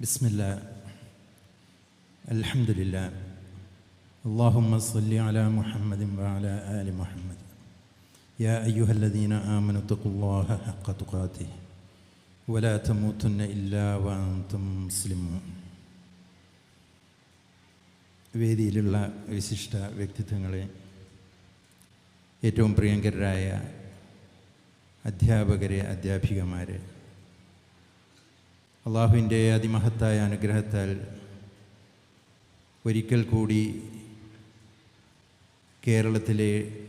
بسم الله الحمد لله اللهم صل على محمد وعلى آل محمد يا أيها الذين آمنوا اتقوا الله حق تقاته ولا تموتن إلا وأنتم مسلمون വേദിയിലുള്ള വിശിഷ്ട വ്യക്തിത്വങ്ങളെ ഏറ്റവും പ്രിയങ്കരായ അധ്യാപകരെ അധ്യാപികമാരെ അള്ളാഹുവിന്റെ അതിമഹത്തായ അനുഗ്രഹത്താൽ ഒരിക്കൽ കൂടി കേരളത്തിലെ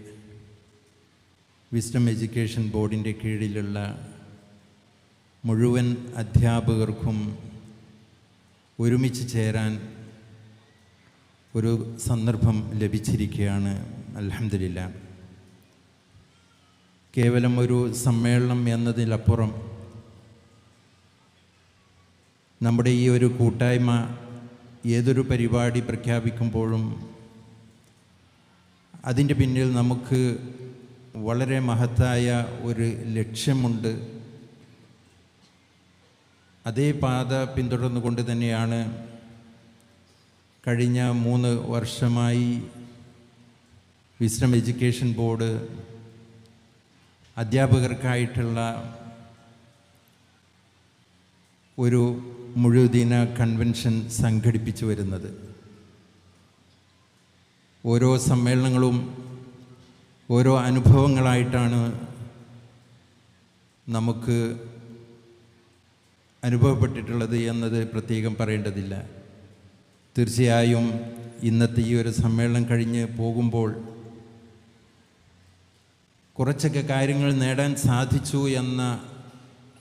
വിസ്ഡം എഡ്യൂക്കേഷൻ ബോർഡിന്റെ കീഴിലുള്ള മുഴുവൻ അധ്യാപകർക്കും ഒരുമിച്ച് ചേരാൻ ഒരു സന്ദർഭം ലഭിച്ചിരിക്കുകയാണ്. അലഹമില്ല കേവലം ഒരു സമ്മേളനം എന്നതിലപ്പുറം നമ്മുടെ ഈ ഒരു കൂട്ടായ്മ ഏതൊരു പരിപാടി പ്രഖ്യാപിക്കുമ്പോഴും അതിന്റെ പിന്നിൽ നമുക്ക് വളരെ മഹത്തായ ഒരു ലക്ഷ്യമുണ്ട്. അതേ പാത പിന്തുടർന്നുകൊണ്ട് തന്നെയാണ് കഴിഞ്ഞ മൂന്ന് വർഷമായി വിസ്ഡം എഡ്യൂക്കേഷൻ ബോർഡ് അധ്യാപകർക്കായിട്ടുള്ള ഒരു മുഴുദിന കൺവെൻഷൻ സംഘടിപ്പിച്ചു വരുന്നത്. ഓരോ സമ്മേളനങ്ങളും ഓരോ അനുഭവങ്ങളായിട്ടാണ് നമുക്ക് അനുഭവപ്പെട്ടിട്ടുള്ളത് എന്നത് പ്രത്യേകം പറയേണ്ടതില്ല. തീർച്ചയായും ഇന്നത്തെ ഈ ഒരു സമ്മേളനം കഴിഞ്ഞ് പോകുമ്പോൾ കുറച്ചൊക്കെ കാര്യങ്ങൾ നേടാൻ സാധിച്ചു എന്ന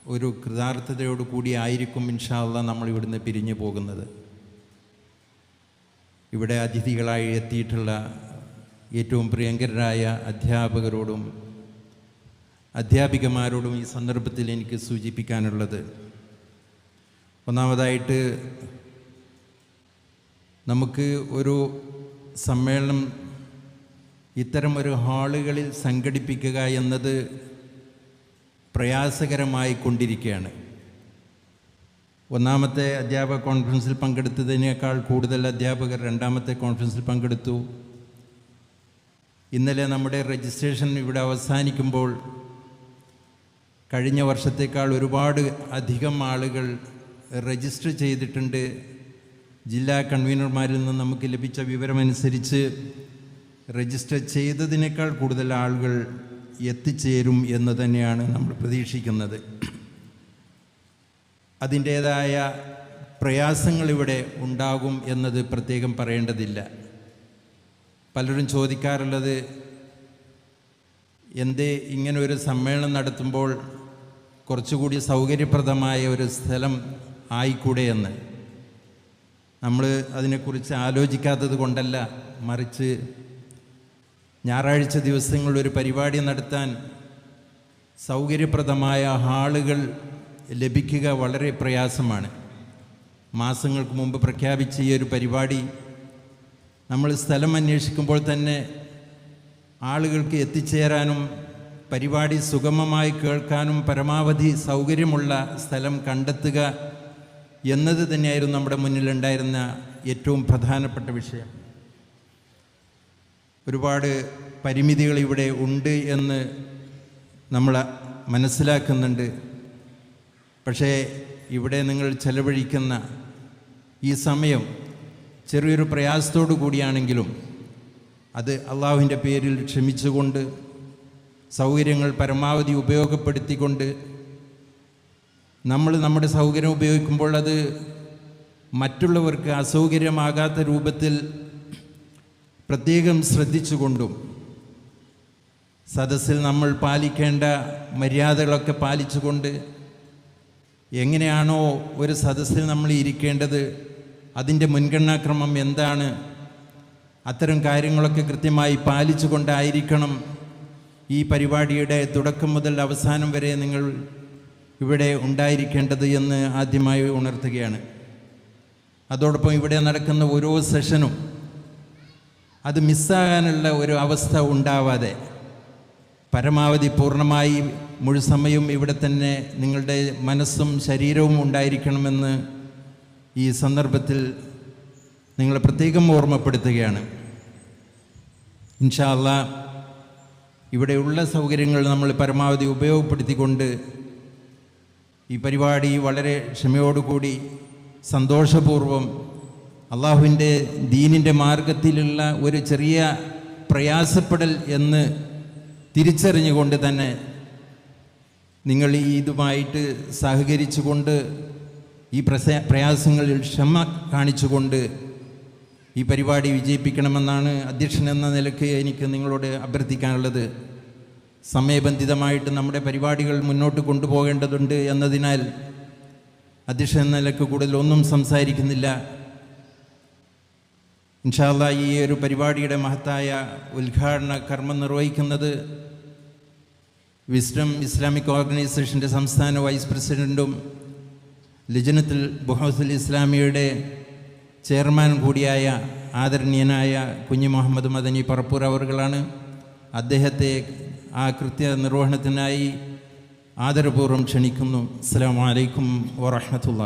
ഒരു കൃതാർത്ഥതയോടു കൂടി ആയിരിക്കും ഇൻഷാല്ല നമ്മൾ ഇവിടുന്ന് പിരിഞ്ഞു പോകുന്നത്. ഇവിടെ അതിഥികളായി എത്തിയിട്ടുള്ള ഏറ്റവും പ്രിയങ്കരായ അധ്യാപകരോടും അധ്യാപികമാരോടും ഈ സന്ദർഭത്തിൽ എനിക്ക് സൂചിപ്പിക്കാനുള്ളത്. ഒന്നാമതായിട്ട് നമുക്ക് ഒരു സമ്മേളനം ഇത്തരം ഒരു ഹാളുകളിൽ സംഘടിപ്പിക്കുക എന്നത് പ്രയാസകരമായി കൊണ്ടിരിക്കുകയാണ്. ഒന്നാമത്തെ അധ്യാപക കോൺഫറൻസിൽ പങ്കെടുത്തതിനേക്കാൾ കൂടുതൽ അധ്യാപകർ രണ്ടാമത്തെ കോൺഫറൻസിൽ പങ്കെടുത്തു. ഇന്നലെ നമ്മുടെ രജിസ്ട്രേഷൻ ഇവിടെ അവസാനിക്കുമ്പോൾ കഴിഞ്ഞ വർഷത്തേക്കാൾ ഒരുപാട് അധികം ആളുകൾ രജിസ്റ്റർ ചെയ്തിട്ടുണ്ട്. ജില്ലാ കൺവീനർമാരിൽ നിന്ന് നമുക്ക് ലഭിച്ച വിവരമനുസരിച്ച് രജിസ്റ്റർ ചെയ്തതിനേക്കാൾ കൂടുതൽ ആളുകൾ എത്തിച്ചേരും എന്ന് തന്നെയാണ് നമ്മൾ പ്രതീക്ഷിക്കുന്നത്. അതിന്റേതായ പ്രയാസങ്ങൾ ഇവിടെ ഉണ്ടാകും എന്നത് പ്രത്യേകം പറയേണ്ടതില്ല. പലരും ചോദിക്കാറുള്ളത് എന്തേ ഇങ്ങനെ ഒരു സമ്മേളനം നടത്തുമ്പോൾ കുറച്ചുകൂടി സൗകര്യപ്രദമായ ഒരു സ്ഥലം ആയിക്കൂടെ എന്ന്. നമ്മൾ അതിനെക്കുറിച്ച് ആലോചിക്കാത്തത് കൊണ്ടല്ല മറിച്ച് ഞായറാഴ്ച ദിവസങ്ങളിൽ ഒരു പരിപാടി നടത്താൻ സൗകര്യപ്രദമായ ഹാളുകൾ ലഭിക്കുക വളരെ പ്രയാസമാണ്. മാസങ്ങൾക്ക് മുമ്പ് പ്രഖ്യാപിച്ച ഈ ഒരു പരിപാടി നമ്മൾ സ്ഥലം അന്വേഷിക്കുമ്പോൾ തന്നെ ആളുകൾക്ക് എത്തിച്ചേരാനും പരിപാടി സുഗമമായി കേൾക്കാനും പരമാവധി സൗകര്യമുള്ള സ്ഥലം കണ്ടെത്തുക എന്നത് തന്നെയായിരുന്നു നമ്മുടെ മുന്നിലുണ്ടായിരുന്ന ഏറ്റവും പ്രധാനപ്പെട്ട വിഷയം. ഒരുപാട് പരിമിതികൾ ഇവിടെ ഉണ്ട് എന്ന് നമ്മൾ മനസ്സിലാക്കുന്നുണ്ട്. പക്ഷേ ഇവിടെ നിങ്ങൾ ചെലവഴിക്കുന്ന ഈ സമയം ചെറിയൊരു പ്രയാസത്തോടു കൂടിയാണെങ്കിലും അത് അള്ളാഹുവിന്റെ പേരിൽ ക്ഷമിച്ചുകൊണ്ട് സൗകര്യങ്ങൾ പരമാവധി ഉപയോഗപ്പെടുത്തിക്കൊണ്ട് നമ്മൾ നമ്മുടെ സൗകര്യം ഉപയോഗിക്കുമ്പോൾ അത് മറ്റുള്ളവർക്ക് അസൗകര്യമാകാത്ത രൂപത്തിൽ പ്രത്യേകം ശ്രദ്ധിച്ചുകൊണ്ടും സദസ്സിൽ നമ്മൾ പാലിക്കേണ്ട മര്യാദകളൊക്കെ പാലിച്ചുകൊണ്ട് എങ്ങനെയാണോ ഒരു സദസ്സിൽ നമ്മൾ ഇരിക്കേണ്ടത് അതിന്റെ മുൻഗണനാക്രമം എന്താണ് അത്തരം കാര്യങ്ങളൊക്കെ കൃത്യമായി പാലിച്ചുകൊണ്ടായിരിക്കണം ഈ പരിപാടിയുടെ തുടക്കം മുതൽ അവസാനം വരെ നിങ്ങൾ ഇവിടെ ഉണ്ടായിരിക്കേണ്ടത് എന്ന് ആദ്യമായി ഉണർത്തുകയാണ്. അതോടൊപ്പം ഇവിടെ നടക്കുന്ന ഓരോ സെഷനും അത് മിസ്സാകാനുള്ള ഒരു അവസ്ഥ ഉണ്ടാവാതെ പരമാവധി പൂർണമായി മുഴുസമയം ഇവിടെ തന്നെ നിങ്ങളുടെ മനസ്സും ശരീരവും ഉണ്ടായിരിക്കണമെന്ന് ഈ സന്ദർഭത്തിൽ നിങ്ങളെ പ്രത്യേകം ഓർമ്മപ്പെടുത്തുകയാണ്. ഇൻഷാല്ല ഇവിടെയുള്ള സൗകര്യങ്ങൾ നമ്മൾ പരമാവധി ഉപയോഗപ്പെടുത്തിക്കൊണ്ട് ഈ പരിപാടി വളരെ ക്ഷമയോടുകൂടി സന്തോഷപൂർവം അള്ളാഹുവിന്റെ ദീനിന്റെ മാർഗത്തിലുള്ള ഒരു ചെറിയ പ്രയാസപ്പെടൽ എന്ന് തിരിച്ചറിഞ്ഞുകൊണ്ട് തന്നെ നിങ്ങൾ ഇതുമായിട്ട് സഹകരിച്ചുകൊണ്ട് ഈ പ്രസ പ്രയാസങ്ങളിൽ ക്ഷമ കാണിച്ചുകൊണ്ട് ഈ പരിപാടി വിജയിപ്പിക്കണമെന്നാണ് അധ്യക്ഷൻ എന്ന നിലയ്ക്ക് എനിക്ക് നിങ്ങളോട് അഭ്യർത്ഥിക്കാനുള്ളത്. സമയബന്ധിതമായിട്ട് നമ്മുടെ പരിപാടികൾ മുന്നോട്ട് കൊണ്ടുപോകേണ്ടതുണ്ട് എന്നതിനാൽ അധ്യക്ഷൻ എന്ന നിലയ്ക്ക് കൂടുതൽ ഒന്നും സംസാരിക്കുന്നില്ല. ഇൻഷാല്ല ഈ ഒരു പരിപാടിയുടെ മഹത്തായ ഉദ്ഘാടന കർമ്മം നിർവഹിക്കുന്നത് വിസ്ഡം ഇസ്ലാമിക് ഓർഗനൈസേഷന്റെ സംസ്ഥാന വൈസ് പ്രസിഡന്റും ലിജനത്തിൽ ബുഹൗസുൽ ഇസ്ലാമിയുടെ ചെയർമാൻ കൂടിയായ ആദരണീയനായ കുഞ്ഞു മുഹമ്മദ് മദനി പറപ്പൂർ അവർകളാണ് അദ്ദേഹത്തെ ആ കൃത്യ നിർവഹണത്തിനായി ആദരപൂർവം ക്ഷണിക്കുന്നു. അസ്സാം വലൈക്കും വാഹമത്തുള്ള